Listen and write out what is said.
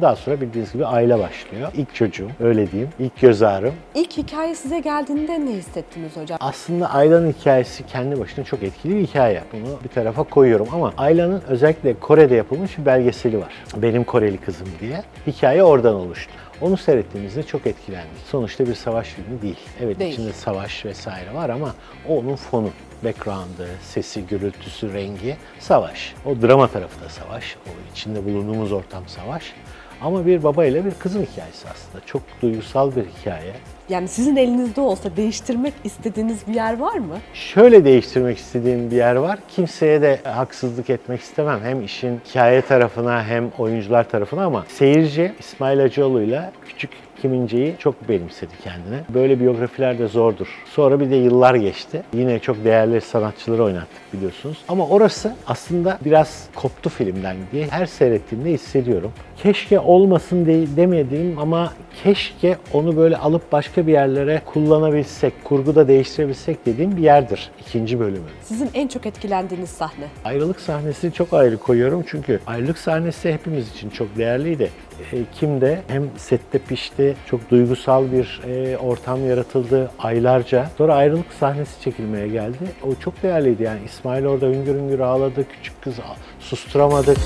Daha sonra bildiğiniz gibi aile başlıyor. İlk çocuğum, öyle diyeyim. İlk göz ağrım. İlk hikaye size geldiğinde ne hissettiniz hocam? Aslında Ayla'nın hikayesi kendi başına çok etkili bir hikaye. Bunu bir tarafa koyuyorum ama Ayla'nın özellikle Kore'de yapılmış bir belgeseli var. Benim Koreli Kızım diye. Hikaye oradan oluştu. Onu seyrettiğimizde çok etkilendik. Sonuçta bir savaş filmi değil. Evet Değil. içinde savaş vesaire var ama o onun fonu. Background'ı, sesi, gürültüsü, rengi savaş. O drama tarafı da savaş. O içinde bulunduğumuz ortam savaş. Ama bir baba ile bir kızın hikayesi aslında. Çok duygusal bir hikaye. Yani sizin elinizde olsa değiştirmek istediğiniz bir yer var mı? Şöyle değiştirmek istediğim bir yer var. Kimseye de haksızlık etmek istemem. Hem işin hikaye tarafına hem oyuncular tarafına ama seyirci İsmail Hacıoğlu'yla küçük Kim İnce'yi çok benimsedi kendine. Böyle biyografiler de zordur. Sonra bir de yıllar geçti. Yine çok değerli sanatçıları oynattık biliyorsunuz. Ama orası aslında biraz koptu filmden diye her seyrettiğimde hissediyorum. Keşke olmasın de, demediğim ama keşke onu böyle alıp başka bir yerlere kullanabilsek, kurguda değiştirebilsek dediğim bir yerdir. ikinci bölümü. Sizin en çok etkilendiğiniz sahne. Ayrılık sahnesini çok ayrı koyuyorum çünkü ayrılık sahnesi hepimiz için çok değerliydi. E, Kim de hem sette pişti, çok duygusal bir e, ortam yaratıldı aylarca. Sonra ayrılık sahnesi çekilmeye geldi. O çok değerliydi yani. İsmail orada hüngür hüngür ağladı, küçük kız susturamadık.